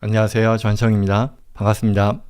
안녕하세요. 전성입니다. 반갑습니다.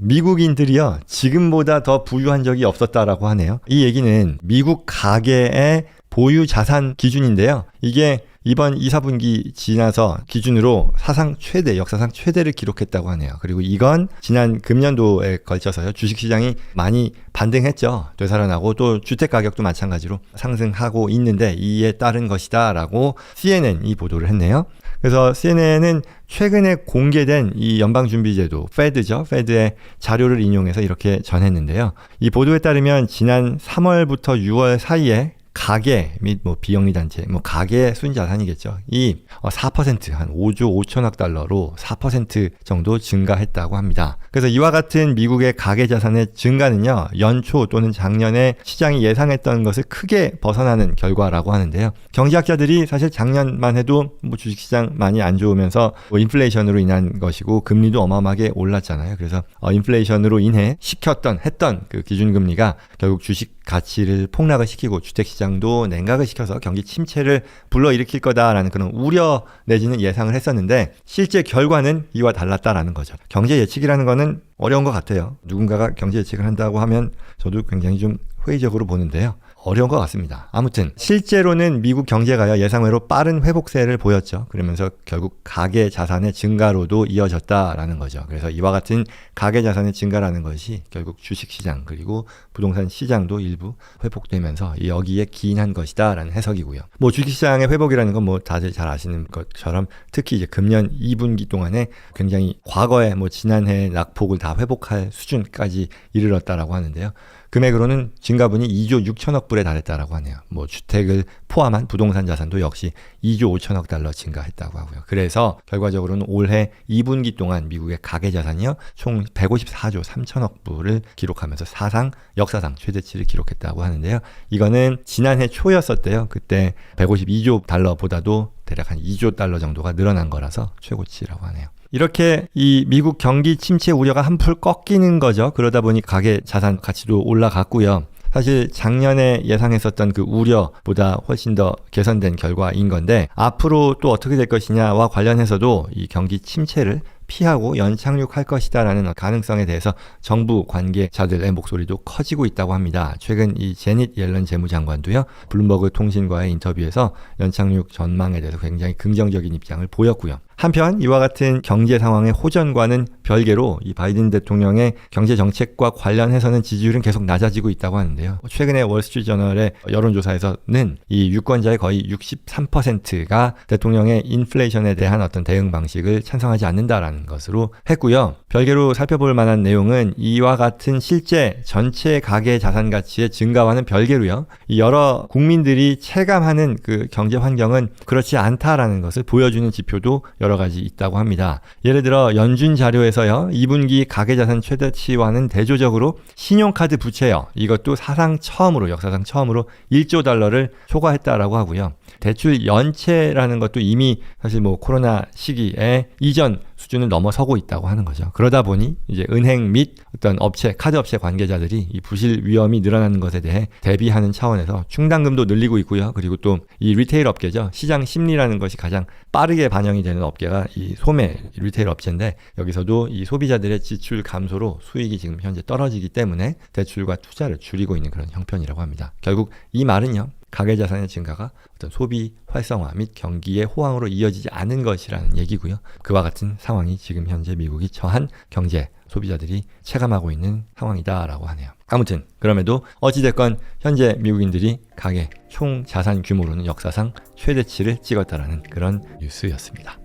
미국인들이요, 지금보다 더 부유한 적이 없었다라고 하네요. 이 얘기는 미국 가계의 보유 자산 기준인데요. 이게 이번 2, 4분기 지나서 기준으로 사상 최대, 역사상 최대를 기록했다고 하네요. 그리고 이건 지난 금년도에 걸쳐서요. 주식시장이 많이 반등했죠. 되살아나고 또 주택 가격도 마찬가지로 상승하고 있는데 이에 따른 것이다 라고 CNN이 보도를 했네요. 그래서 CNN은 최근에 공개된 이 연방준비제도, 페드죠. 페드의 자료를 인용해서 이렇게 전했는데요. 이 보도에 따르면 지난 3월부터 6월 사이에 가계 및 뭐 비영리 단체, 뭐 가계 순 자산이겠죠. 이 4%한 5조 5천억 달러로 4% 정도 증가했다고 합니다. 그래서 이와 같은 미국의 가계 자산의 증가는요. 연초 또는 작년에 시장이 예상했던 것을 크게 벗어나는 결과라고 하는데요. 경제학자들이 사실 작년만 해도 뭐 주식시장 많이 안 좋으면서 뭐 인플레이션으로 인한 것이고 금리도 어마어마하게 올랐잖아요. 그래서 어, 인플레이션으로 인해 시켰던 했던 그 기준금리가 결국 주식 가치를 폭락을 시키고 주택시장도 냉각을 시켜서 경기 침체를 불러일으킬 거다라는 그런 우려 내지는 예상을 했었는데 실제 결과는 이와 달랐다라는 거죠. 경제 예측이라는 거는 어려운 것 같아요. 누군가가 경제 예측을 한다고 하면 저도 굉장히 좀 회의적으로 보는데요. 어려운 것 같습니다. 아무튼 실제로는 미국 경제가요 예상외로 빠른 회복세를 보였죠. 그러면서 결국 가계 자산의 증가로도 이어졌다라는 거죠. 그래서 이와 같은 가계 자산의 증가라는 것이 결국 주식 시장 그리고 부동산 시장도 일부 회복되면서 여기에 기인한 것이다라는 해석이고요. 뭐 주식 시장의 회복이라는 건 뭐 다들 잘 아시는 것처럼 특히 이제 금년 2분기 동안에 굉장히 과거에 뭐 지난해 낙폭을 다 회복할 수준까지 이르렀다라고 하는데요. 금액으로는 증가분이 2조 6천억 불에 달했다라고 하네요. 뭐 주택을 포함한 부동산 자산도 역시 2조 5천억 달러 증가했다고 하고요. 그래서 결과적으로는 올해 2분기 동안 미국의 가계 자산이요 총 154조 3천억 불을 기록하면서 사상 역사상 최대치를 기록했다고 하는데요. 이거는 지난해 초였었대요. 그때 152조 달러보다도 대략 한 2조 달러 정도가 늘어난 거라서 최고치라고 하네요. 이렇게 이 미국 경기 침체 우려가 한풀 꺾이는 거죠. 그러다 보니 가계 자산 가치도 올라갔고요. 사실 작년에 예상했었던 그 우려보다 훨씬 더 개선된 결과인 건데 앞으로 또 어떻게 될 것이냐와 관련해서도 이 경기 침체를 피하고 연착륙할 것이다라는 가능성에 대해서 정부 관계자들의 목소리도 커지고 있다고 합니다. 최근 이 제닛 옐런 재무장관도요, 블룸버그 통신과의 인터뷰에서 연착륙 전망에 대해서 굉장히 긍정적인 입장을 보였고요. 한편 이와 같은 경제 상황의 호전과는 별개로 이 바이든 대통령의 경제 정책과 관련해서는 지지율은 계속 낮아지고 있다고 하는데요. 최근에 월스트리트 저널의 여론조사에서는 이 유권자의 거의 63%가 대통령의 인플레이션에 대한 어떤 대응 방식을 찬성하지 않는다라는 것으로 했고요. 별개로 살펴볼 만한 내용은 이와 같은 실제 전체 가계 자산 가치의 증가와는 별개로요. 이 여러 국민들이 체감하는 그 경제 환경은 그렇지 않다라는 것을 보여주는 지표도 여러 가지 있다고 합니다. 예를 들어 연준 자료에서요. 2분기 가계자산 최대치와는 대조적으로 신용카드 부채요. 이것도 사상 처음으로 역사상 처음으로 1조 달러를 초과했다라고 하고요. 대출 연체라는 것도 이미 사실 뭐 코로나 시기에 이전 수준을 넘어서고 있다고 하는 거죠. 그러다 보니 이제 은행 및 어떤 업체, 카드 업체 관계자들이 이 부실 위험이 늘어나는 것에 대해 대비하는 차원에서 충당금도 늘리고 있고요. 그리고 또 이 리테일 업계죠. 시장 심리라는 것이 가장 빠르게 반영이 되는 업계가 이 소매 리테일 업체인데 여기서도 이 소비자들의 지출 감소로 수익이 지금 현재 떨어지기 때문에 대출과 투자를 줄이고 있는 그런 형편이라고 합니다. 결국 이 말은요. 가계 자산의 증가가 어떤 소비 활성화 및 경기의 호황으로 이어지지 않은 것이라는 얘기고요. 그와 같은 상황이 지금 현재 미국이 처한 경제 소비자들이 체감하고 있는 상황이다라고 하네요. 아무튼 그럼에도 어찌됐건 현재 미국인들이 가계 총 자산 규모로는 역사상 최대치를 찍었다라는 그런 뉴스였습니다.